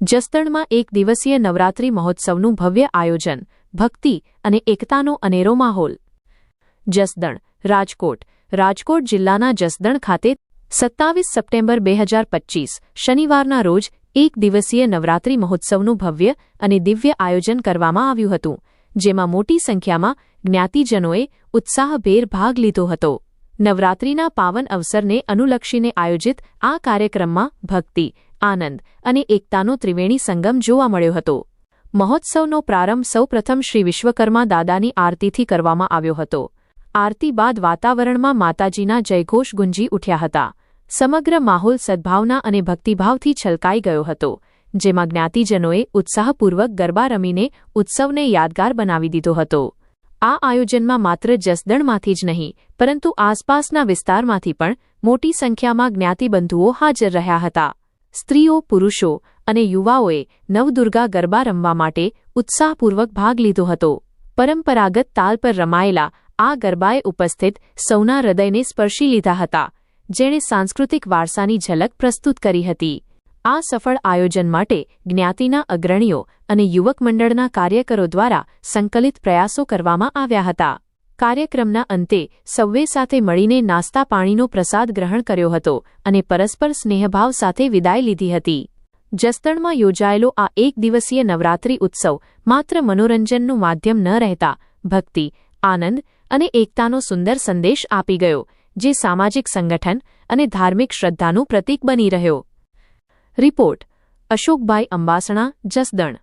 જસદણમાં એક દિવસીય નવરાત્રિ મહોત્સવનું ભવ્ય આયોજન, ભક્તિ અને એકતાનો અનેરો માહોલ. જસદણ, રાજકોટ રાજકોટ જિલ્લાના જસદણ ખાતે સત્તાવીસ સપ્ટેમ્બર બે હજાર પચ્ચીસ શનિવારના રોજ એક દિવસીય નવરાત્રિ મહોત્સવનું ભવ્ય અને દિવ્ય આયોજન કરવામાં આવ્યું હતું, જેમાં મોટી સંખ્યામાં જ્ઞાતિજનોએ ઉત્સાહભેર ભાગ લીધો હતો. નવરાત્રિના પાવન અવસરને અનુલક્ષીને આયોજિત આ કાર્યક્રમમાં ભક્તિ આનંદ અને એકતાનો ત્રિવેણી સંગમ જોવા મળ્યો હતો. મહોત્સવનો પ્રારંભ સૌપ્રથમ શ્રી વિશ્વકર્મા દાદાની આરતીથી કરવામાં આવ્યો હતો. આરતી બાદ વાતાવરણમાં માતાજીના જયઘોષ ગુંજી ઉઠ્યા હતા. સમગ્ર માહોલ સદ્ભાવના અને ભક્તિભાવથી છલકાઈ ગયો હતો, જેમાં જ્ઞાતિજનોએ ઉત્સાહપૂર્વક ગરબા રમીને ઉત્સવને યાદગાર બનાવી દીધો હતો. આ આયોજનમાં માત્ર જસદણમાંથી જ નહીં, પરંતુ આસપાસના વિસ્તારમાંથી પણ મોટી સંખ્યામાં જ્ઞાતિબંધુઓ હાજર રહ્યા હતા. સ્ત્રીઓ, પુરુષો અને યુવાઓએ નવદુર્ગા ગરબા રમવા માટે ઉત્સાહપૂર્વક ભાગ લીધો હતો. પરંપરાગત તાલ પર રમાયેલા આ ગરબાએ ઉપસ્થિત સૌના હૃદયને સ્પર્શી લીધા હતા, જેણે સાંસ્કૃતિક વારસાની ઝલક પ્રસ્તુત કરી હતી. આ સફળ આયોજન માટે જ્ઞાતિના અગ્રણીઓ અને યુવક મંડળના કાર્યકરો દ્વારા સંકલિત પ્રયાસો કરવામાં આવ્યા હતા. કાર્યક્રમના અંતે સૌએ સાથે મળીને નાસ્તા પાણીનો પ્રસાદ ગ્રહણ કર્યો હતો અને પરસ્પર સ્નેહભાવ સાથે વિદાય લીધી હતી. જસદણમાં યોજાયેલો આ એક દિવસીય નવરાત્રિ ઉત્સવ માત્ર મનોરંજનનું માધ્યમ ન રહેતા, ભક્તિ, આનંદ અને એકતાનો સુંદર સંદેશ આપી ગયો, જે સામાજિક સંગઠન અને ધાર્મિક શ્રદ્ધાનું પ્રતીક બની રહ્યો. રિપોર્ટ, અશોકભાઈ અંબાસણા, જસદણ.